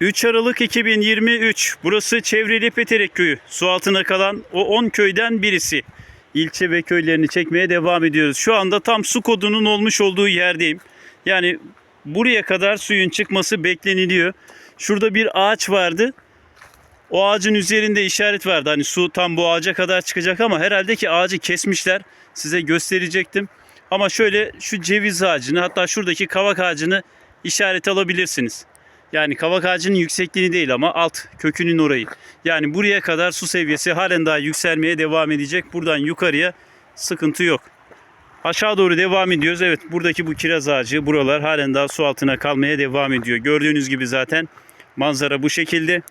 3 Aralık 2023. Burası Çevreli Peterek Köyü. Su altına kalan o 10 köyden birisi. İlçe ve köylerini çekmeye devam ediyoruz. Şu anda tam su kodunun olmuş olduğu yerdeyim. Yani buraya kadar suyun çıkması bekleniliyor. Şurada bir ağaç vardı. O ağacın üzerinde işaret vardı. Hani su tam bu ağaca kadar çıkacak ama herhalde ki ağacı kesmişler. Size gösterecektim. Ama şöyle şu ceviz ağacını hatta şuradaki kavak ağacını işaret alabilirsiniz. Yani kavak ağacının yüksekliğini değil ama alt kökünün orayı. Yani buraya kadar su seviyesi halen daha yükselmeye devam edecek. Buradan yukarıya sıkıntı yok. Aşağı doğru devam ediyoruz. Evet buradaki bu kiraz ağacı buralar halen daha su altına kalmaya devam ediyor. Gördüğünüz gibi zaten manzara bu şekilde.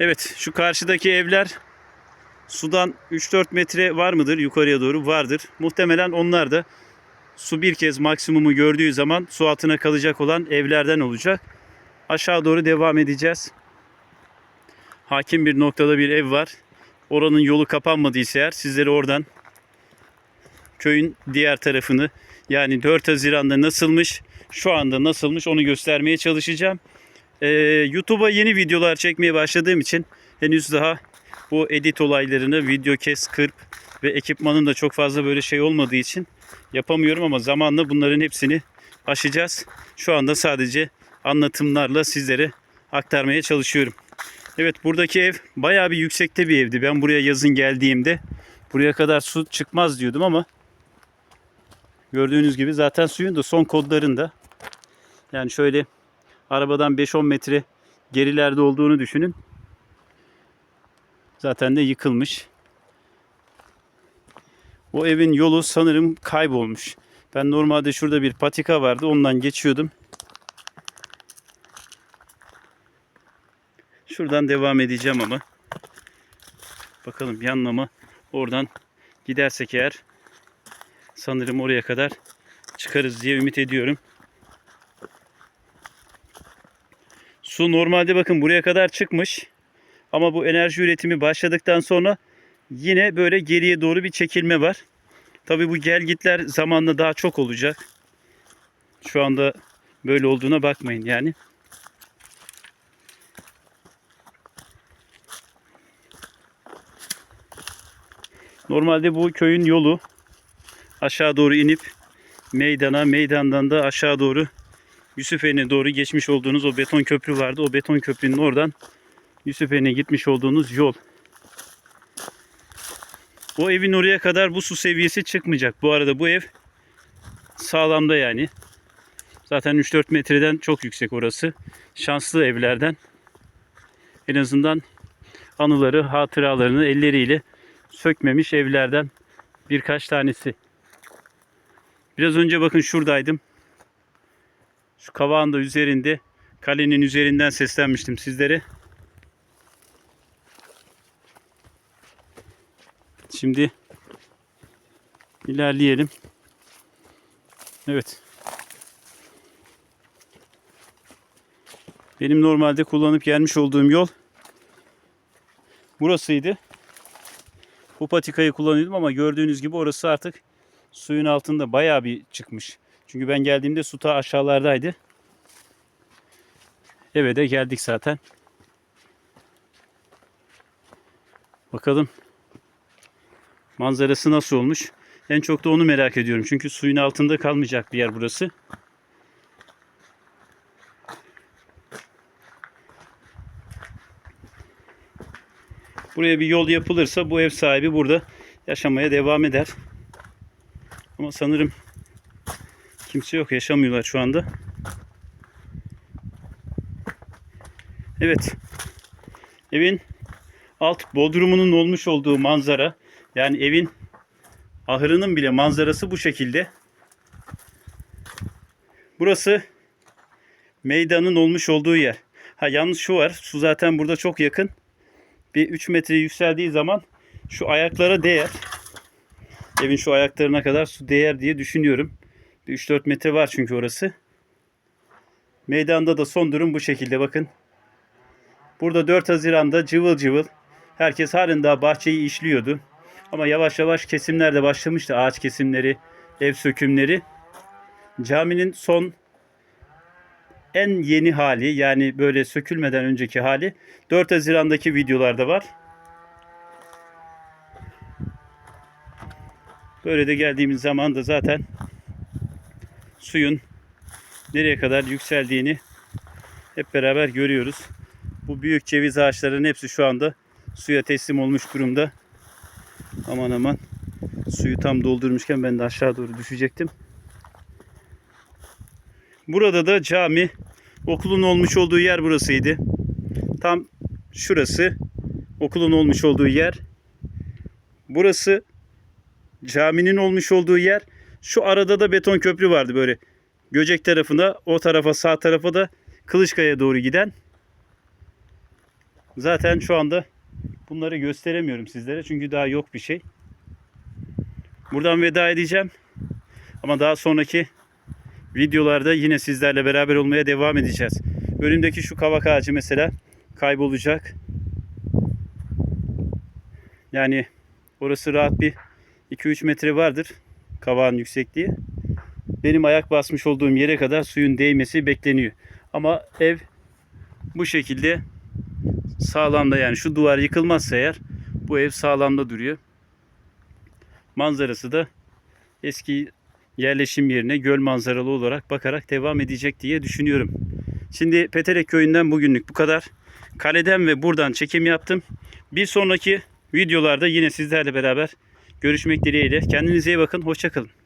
Evet şu karşıdaki evler sudan 3-4 metre var mıdır yukarıya doğru? Vardır. Muhtemelen onlar da su bir kez maksimumu gördüğü zaman su altına kalacak olan evlerden olacak. Aşağı doğru devam edeceğiz. Hakim bir noktada bir ev var. Oranın yolu kapanmadıysa eğer sizleri oradan köyün diğer tarafını yani 4 Haziran'da nasılmış, şu anda nasılmış onu göstermeye çalışacağım. Ee, YouTube'a yeni videolar çekmeye başladığım için henüz daha bu edit olaylarını video kes, kırp ve ekipmanın da çok fazla böyle şey olmadığı için yapamıyorum ama zamanla bunların hepsini aşacağız. Şu anda sadece anlatımlarla sizlere aktarmaya çalışıyorum. Evet buradaki ev bayağı bir yüksekte bir evdi. Ben buraya yazın geldiğimde buraya kadar su çıkmaz diyordum ama gördüğünüz gibi zaten suyun da son kodlarında. Yani şöyle arabadan 5-10 metre gerilerde olduğunu düşünün. Zaten de yıkılmış. O evin yolu sanırım kaybolmuş. Ben normalde şurada bir patika vardı. Ondan geçiyordum. Şuradan devam edeceğim ama. Bakalım yanlama oradan gidersek eğer sanırım oraya kadar çıkarız diye ümit ediyorum. Su normalde bakın buraya kadar çıkmış. Ama bu enerji üretimi başladıktan sonra yine böyle geriye doğru bir çekilme var. Tabii bu gelgitler zamanla daha çok olacak. Şu anda böyle olduğuna bakmayın yani. Normalde bu köyün yolu aşağı doğru inip meydana, meydandan da aşağı doğru Yusufeli'ne doğru geçmiş olduğunuz o beton köprü vardı. O beton köprünün oradan Yusufeli'ne gitmiş olduğunuz yol. O evin oraya kadar bu su seviyesi çıkmayacak. Bu arada bu ev sağlamda yani. Zaten 3-4 metreden çok yüksek orası. Şanslı evlerden. En azından anıları, hatıralarını elleriyle sökmemiş evlerden birkaç tanesi. Biraz önce bakın şuradaydım. Şu kavağın da üzerinde kalenin üzerinden seslenmiştim sizlere. Şimdi ilerleyelim. Evet. Benim normalde kullanıp gelmiş olduğum yol burasıydı. Bu patikayı kullanıyordum ama gördüğünüz gibi orası artık suyun altında bayağı bir çıkmış. Çünkü ben geldiğimde su ta aşağılardaydı. Eve de geldik zaten. Bakalım manzarası nasıl olmuş. En çok da onu merak ediyorum. Çünkü suyun altında kalmayacak bir yer burası. Buraya bir yol yapılırsa bu ev sahibi burada yaşamaya devam eder. Ama sanırım kimse yok. Yaşamıyorlar şu anda. Evet. Evin alt bodrumunun olmuş olduğu manzara yani evin ahırının bile manzarası bu şekilde. Burası meydanın olmuş olduğu yer. Ha yalnız şu var. Su zaten burada çok yakın. Bir 3 metre yükseldiği zaman şu ayaklara değer. Evin şu ayaklarına kadar su değer diye düşünüyorum. Bir 3-4 metre var çünkü orası. Meydanda da son durum bu şekilde bakın. Burada 4 Haziran'da cıvıl cıvıl herkes halen daha bahçeyi işliyordu. Ama yavaş yavaş kesimler de başlamıştı. Ağaç kesimleri, ev sökümleri. Caminin son en yeni hali yani böyle sökülmeden önceki hali 4 Haziran'daki videolarda var. Böyle de geldiğimiz zaman da zaten suyun nereye kadar yükseldiğini hep beraber görüyoruz. Bu büyük ceviz ağaçlarının hepsi şu anda suya teslim olmuş durumda. Aman aman suyu tam doldurmuşken ben de aşağı doğru düşecektim. Burada da cami okulun olmuş olduğu yer burasıydı. Tam şurası okulun olmuş olduğu yer. Burası caminin olmuş olduğu yer. Şu arada da beton köprü vardı böyle. Göcek tarafına, o tarafa, sağ tarafa da Kılıçkaya doğru giden. Zaten şu anda bunları gösteremiyorum sizlere çünkü daha yok bir şey. Buradan veda edeceğim. Ama daha sonraki videolarda yine sizlerle beraber olmaya devam edeceğiz. Önümdeki şu kavak ağacı mesela kaybolacak. Yani orası rahat bir 2-3 metre vardır kavağın yüksekliği. Benim ayak basmış olduğum yere kadar suyun değmesi bekleniyor. Ama ev bu şekilde sağlamda yani şu duvar yıkılmazsa eğer bu ev sağlamda duruyor. Manzarası da eski yerleşim yerine göl manzaralı olarak bakarak devam edecek diye düşünüyorum. Şimdi Peterek köyünden bugünlük bu kadar. Kaleden ve buradan çekim yaptım. Bir sonraki videolarda yine sizlerle beraber görüşmek dileğiyle. Kendinize iyi bakın. Hoşçakalın.